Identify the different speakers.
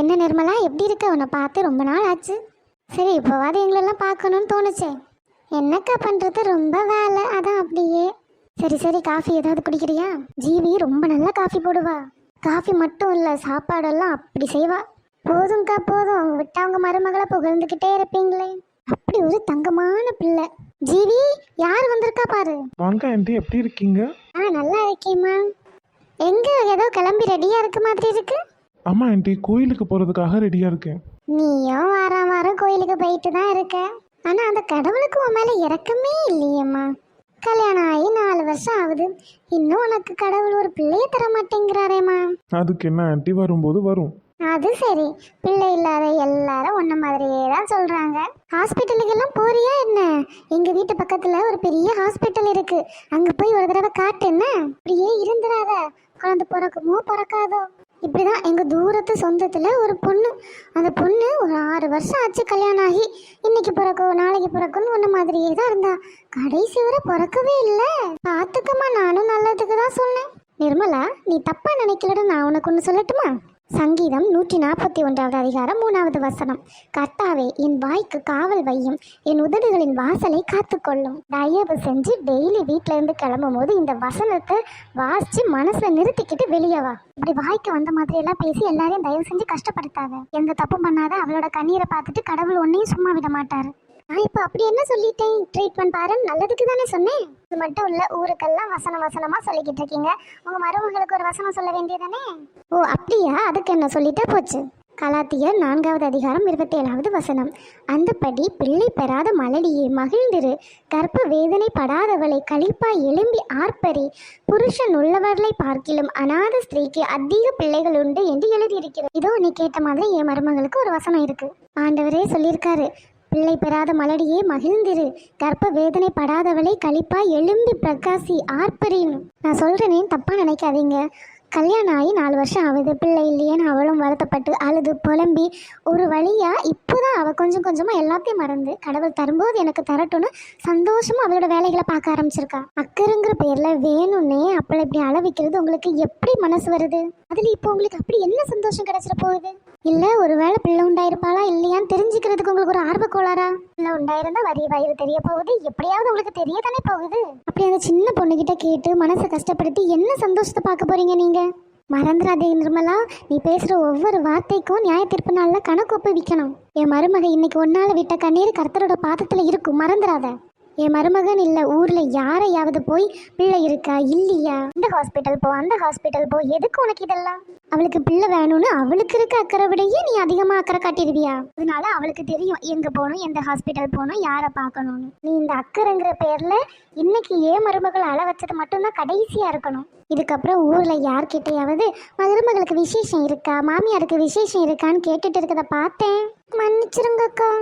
Speaker 1: என்ன நிர்மலா? எப்படி இருக்க? உன்னை பார்த்து ரொம்ப நாள் ஆச்சு. சரி இப்போவாது எங்களெல்லாம் பார்க்கணும்னு தோணுச்சே. என்னக்கா பண்ணுறது ரொம்ப வேலை. அதான் அப்படியே. சரி சரி காஃபி ஏதாவது குடிக்கிறியா? ஜீவி ரொம்ப நல்லா காஃபி போடுவா. காஃபி மட்டும் இல்லை சாப்பாடெல்லாம் அப்படி செய்வா. போதும்க்கா போதும். அவங்க விட்டு அவங்க மருமகளை புகழ்ந்துக்கிட்டே இருப்பீங்களே. அப்படி ஒரு தங்கமான பிள்ளை. ஜீவி யார் வந்திருக்கா பாரு.
Speaker 2: வாங்க ஆண்டி எப்படி இருக்கீங்க?
Speaker 1: ஆ நல்லா இருக்கேம்மா. எங்க? ஏதோ கிளம்பி ரெடியா இருக்க மாதிரி இருக்கு.
Speaker 2: ஆமாம் ஆண்டி கோயிலுக்கு போகிறதுக்காக ரெடியாக இருக்கேன்.
Speaker 1: நீயும் வாரம் வாரம் கோயிலுக்கு போயிட்டு தான் இருக்க. ஆனா அந்த கடவுளுக்கு உன் மேல இறக்கமே இல்லையேம்மா. கல்யாணம் ஆகி நாலு வருஷம் ஆகுது. இன்னும் உனக்கு கடவுள் ஒரு பிள்ளைய தர மாட்டேங்கிறாரேம்மா.
Speaker 2: அதுக்கு என்ன ஆண்டி வரும்போது வரும்.
Speaker 1: அது சரி. பிள்ளை இல்லாத எல்லாரும் உன்ன மாதிரியே தான் சொல்றாங்க. ஹாஸ்பிட்டலுக்கு எல்லாம் போறியா என்ன? எங்க வீட்டு பக்கத்துல ஒரு பெரிய ஹாஸ்பிட்டல் இருக்கு. அங்க போய் ஒரு தடவை காட்டு என்ன அப்படியே இருந்துடாத குழந்தை பிறக்குமோ பிறக்காதோ? இப்படி தான் எங்கள் தூரத்து சொந்தத்தில் ஒரு பொண்ணு. அந்த பொண்ணு ஒரு ஆறு வருஷம் ஆச்சு கல்யாணம் ஆகி. இன்னைக்கு பிறக்கும் நாளைக்கு பிறக்கும்னு ஒன்று மாதிரியே தான் இருந்தா. கடைசி வரை பிறக்கவே இல்லை. பார்த்துக்கம்மா நானும் நல்லதுக்கு தான் சொன்னேன். நிர்மலா நீ தப்பாக நினைக்கலன்னு நான் உனக்கு ஒன்று சொல்லட்டுமா? சங்கீதம் நூற்றி நாற்பத்தி ஒன்றாவது அதிகாரம் மூணாவது வசனம். கர்த்தாவே என் வாய்க்கு காவல் வையும். என் உதடுகளின் வாசலை காத்துக்கொள்ளும். தயவு செஞ்சு டெய்லி வீட்டில இருந்து கிளம்பும் போது இந்த வசனத்தை வாசிச்சு மனசுல நிறுத்திக்கிட்டு வெளியே வா. இப்படி வாய்க்கு வந்த மாதிரி எல்லாம் பேசி எல்லாரையும் தயவு செஞ்சு கஷ்டப்படுத்தாத. எந்த தப்பும் பண்ணாத. அவளோட கண்ணீரை பார்த்துட்டு கடவுள் ஒன்னையும் சும்மா விட மாட்டாரு. நான் இப்போ அப்படி என்ன சொல்லிட்டேன்? ட்ரீட்மெண்ட் பாரு நல்லதுக்கு தானே சொன்னேன். இது மட்டும் இல்ல ஊருக்கெல்லாம் வசனம் வசனமா சொல்லிக்கிட்டு இருக்கீங்க. உங்க மருமகளுக்கு ஒரு வசனம் சொல்ல வேண்டியதானே? ஓ அப்படியா? அதுக்கு என்ன சொல்லிட்டே போச்சு? கலாத்தியர் நான்காவது அதிகாரம் இருபத்தி ஏழாவது வசனம். அந்தபடி பிள்ளை பெறாத மலடியே மகிழ்ந்திரு. கர்ப்ப வேதனை படாதவளை களிப்பாய் எழும்பி ஆர்ப்பரி. புருஷன் உள்ளவர்களை பார்க்கிலும் அநாத ஸ்திரீக்கு அதிக பிள்ளைகள் உண்டு என்று எழுதியிருக்கிறது இதோ நீ கேட்ட மாதிரி என் மருமகளுக்கு ஒரு வசனம் இருக்கு. ஆண்டவரே சொல்லியிருக்காரு பிள்ளை பெறாத மலடியே மகிழ்ந்திரு. கர்ப்ப வேதனை படாதவளை கழிப்பா எழும்பி பிரகாசி ஆர்ப்பரின். நான் சொல்கிறேனே தப்பா நினைக்காதீங்க. கல்யாணம் ஆகி நாலு வருஷம் ஆகுது. பிள்ளை இல்லையேன்னு அவளும் வருத்தப்பட்டு அழுது புலம்பி ஒரு வழியா இப்போ கொஞ்சம் கொஞ்சமாக எல்லாத்தையும் மறந்து கடவுள் தரும்போது எனக்கு தரட்டும்னு சந்தோஷமாக அவளோட வேலைகளை பார்க்க ஆரம்பிச்சிருக்கா. அக்கருங்கிற பேரில் வேணும்னே அப்பளை இப்படி அளவிக்கிறது உங்களுக்கு எப்படி மனசு வருது? அதில் இப்போ உங்களுக்கு அப்படி என்ன சந்தோஷம் கிடச்சிட போகுது? இல்லை ஒரு வேளை பிள்ளை உண்டாயிருப்பாளா இல்லையான்னு தெரிஞ்சுக்கிறதுக்கு உங்களுக்கு ஒரு ஆர்வ கோளாரா பிள்ளை உண்டாயிருந்தா வரி வயிறு தெரிய போகுது எப்படியாவது உங்களுக்கு தெரிய தானே போகுது? அப்படி அந்த சின்ன பொண்ணுகிட்ட கேட்டு மனசை கஷ்டப்படுத்தி என்ன சந்தோஷத்தை பார்க்க போறீங்க நீங்கள் மறந்துடாதே நிர்மலா. நீ பேசுகிற ஒவ்வொரு வார்த்தைக்கும் நியாய தீர்ப்பு நாளில் கணக்கு ஒப்புவிக்கணும் என் மருமக இன்னைக்கு ஒன்னால் விட்ட கண்ணீர் கர்த்தரோட பாதத்தில் இருக்கும். மறந்துடாத என் மருமகன் இல்லை ஊரில் யாரையாவது போய் பிள்ளை இருக்கா இல்லையா? இந்த ஹாஸ்பிட்டல் போ அந்த ஹாஸ்பிட்டல் போ. எதுக்கு உனக்கு இதெல்லாம்? அவளுக்கு பிள்ளை வேணும்னு அவளுக்கு இருக்க அக்கறை விடையே நீ அதிகமாக அக்கறை காட்டிடுவியா? அதனால அவளுக்கு தெரியும் எங்கே போகணும் எந்த ஹாஸ்பிட்டல் போகணும் யாரை பார்க்கணும்னு. நீ இந்த அக்கறைங்கிற பேரில் இன்னைக்கு ஏன் மருமகள் அள வச்சது மட்டும்தான் கடைசியாக இருக்கணும். இதுக்கப்புறம் ஊரில் யார்கிட்டையாவது மருமகளுக்கு விசேஷம் இருக்கா மாமியாருக்கு விசேஷம் இருக்கான்னு கேட்டுட்டு இருக்கதை பார்த்தேன். மன்னிச்சிருங்கக்கா.